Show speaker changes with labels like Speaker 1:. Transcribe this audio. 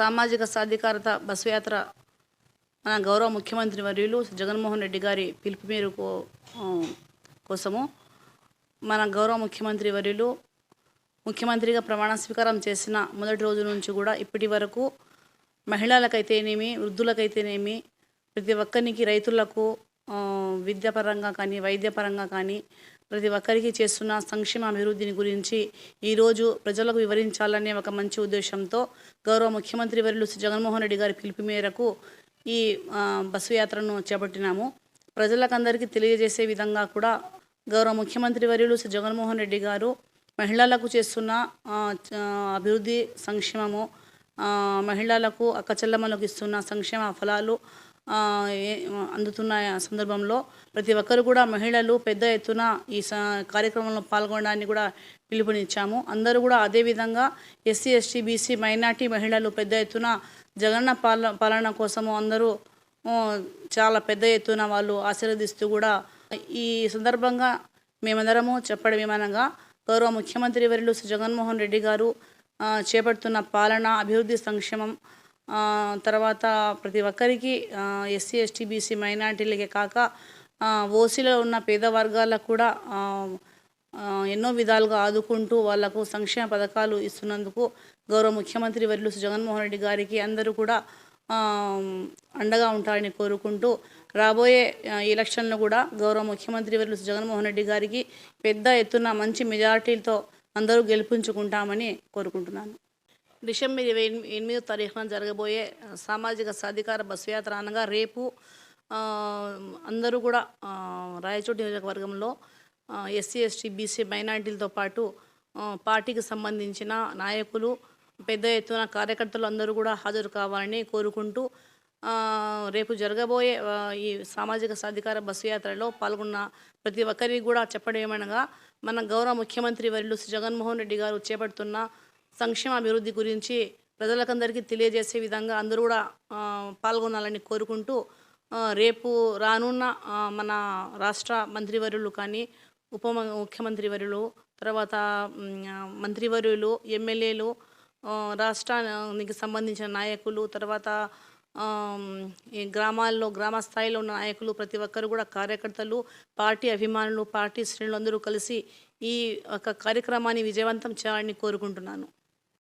Speaker 1: సామాజిక సాధికారత బస్సు యాత్ర మన గౌరవ ముఖ్యమంత్రి వర్యులు జగన్మోహన్ రెడ్డి గారి పిలుపు మేరకు కోసము మన గౌరవ ముఖ్యమంత్రి వర్యులు ముఖ్యమంత్రిగా ప్రమాణ స్వీకారం చేసిన మొదటి రోజు నుంచి కూడా ఇప్పటి వరకు మహిళలకైతేనేమి వృద్ధులకైతేనేమి ప్రతి ఒక్కరికి రైతులకు విద్యాపరంగా కానీ వైద్యపరంగా కానీ ప్రతి ఒక్కరికి చేస్తున్న సంక్షేమ అభివృద్ధిని గురించి ఈరోజు ప్రజలకు వివరించాలనే ఒక మంచి ఉద్దేశంతో గౌరవ ముఖ్యమంత్రి వర్యులు శ్రీ జగన్మోహన్ రెడ్డి గారి పిలుపు మేరకు ఈ బస్సు యాత్రను చేపట్టినాము. ప్రజలకందరికీ తెలియజేసే విధంగా కూడా గౌరవ ముఖ్యమంత్రి వర్యులు శ్రీ జగన్మోహన్ రెడ్డి గారు మహిళలకు చేస్తున్న అభివృద్ధి సంక్షేమము మహిళలకు అక్కచెల్లమ్మలకు ఇస్తున్న సంక్షేమ ఫలాలు అందుతున్న సందర్భంలో ప్రతి ఒక్కరు కూడా మహిళలు పెద్ద ఎత్తున ఈ స కార్యక్రమంలో పాల్గొనడానికి కూడా పిలుపునిచ్చాము. అందరూ కూడా అదేవిధంగా ఎస్సీ ఎస్టీ బీసీ మైనార్టీ మహిళలు పెద్ద ఎత్తున జగన్న పాల పాలన కోసము అందరూ చాలా పెద్ద ఎత్తున వాళ్ళు ఆశీర్వదిస్తూ కూడా ఈ సందర్భంగా మేమందరము చెప్పడం ఏమనగా గౌరవ ముఖ్యమంత్రి వర్యులు శ్రీ జగన్మోహన్ రెడ్డి గారు చేపడుతున్న పాలన అభివృద్ధి సంక్షేమం తర్వాత ప్రతి ఒక్కరికి ఎస్సీ ఎస్టీ బీసీ మైనార్టీలకే కాక ఓసీలో ఉన్న పేద వర్గాలకు కూడా ఎన్నో విధాలుగా ఆదుకుంటూ వాళ్ళకు సంక్షేమ పథకాలు ఇస్తున్నందుకు గౌరవ ముఖ్యమంత్రి వర్యులు శ్రీ జగన్మోహన్ రెడ్డి గారికి అందరూ కూడా అండగా ఉంటారని కోరుకుంటూ రాబోయే ఎలక్షన్లు కూడా గౌరవ ముఖ్యమంత్రి వర్యులు జగన్మోహన్ రెడ్డి గారికి పెద్ద ఎత్తున మంచి మెజారిటీలతో అందరూ గెలిపించుకుంటామని కోరుకుంటున్నాను. డిసెంబర్ ఇరవై ఎనిమిదో తారీఖున జరగబోయే సామాజిక సాధికార బస్సు యాత్ర అనగా రేపు అందరూ కూడా రాయచోటి నియోజకవర్గంలో ఎస్సీ ఎస్టీ బీసీ మైనార్టీలతో పాటు పార్టీకి సంబంధించిన నాయకులు పెద్ద ఎత్తున కార్యకర్తలు అందరూ కూడా హాజరు కావాలని కోరుకుంటూ రేపు జరగబోయే ఈ సామాజిక సాధికార బస్సు యాత్రలో పాల్గొన్న ప్రతి ఒక్కరికి కూడా చెప్పడం ఏమనగా మన గౌరవ ముఖ్యమంత్రి వర్యులు శ్రీ జగన్మోహన్ రెడ్డి గారు చేపడుతున్న సంక్షేమ అభివృద్ధి గురించి ప్రజలకందరికీ తెలియజేసే విధంగా అందరూ కూడా పాల్గొనాలని కోరుకుంటూ రేపు రానున్న మన రాష్ట్ర మంత్రివర్యులు కానీ ఉప మ- ముఖ్యమంత్రి వర్యులు తర్వాత మంత్రివర్యులు ఎమ్మెల్యేలు రాష్ట్రానికి సంబంధించిన నాయకులు తర్వాత ఈ గ్రామాల్లో గ్రామ స్థాయిలో ఉన్న నాయకులు ప్రతి ఒక్కరు కూడా కార్యకర్తలు పార్టీ అభిమానులు పార్టీ శ్రేణులు అందరూ కలిసి ఈ ఒక కార్యక్రమాన్ని విజయవంతం చేయాలని కోరుకుంటున్నాను.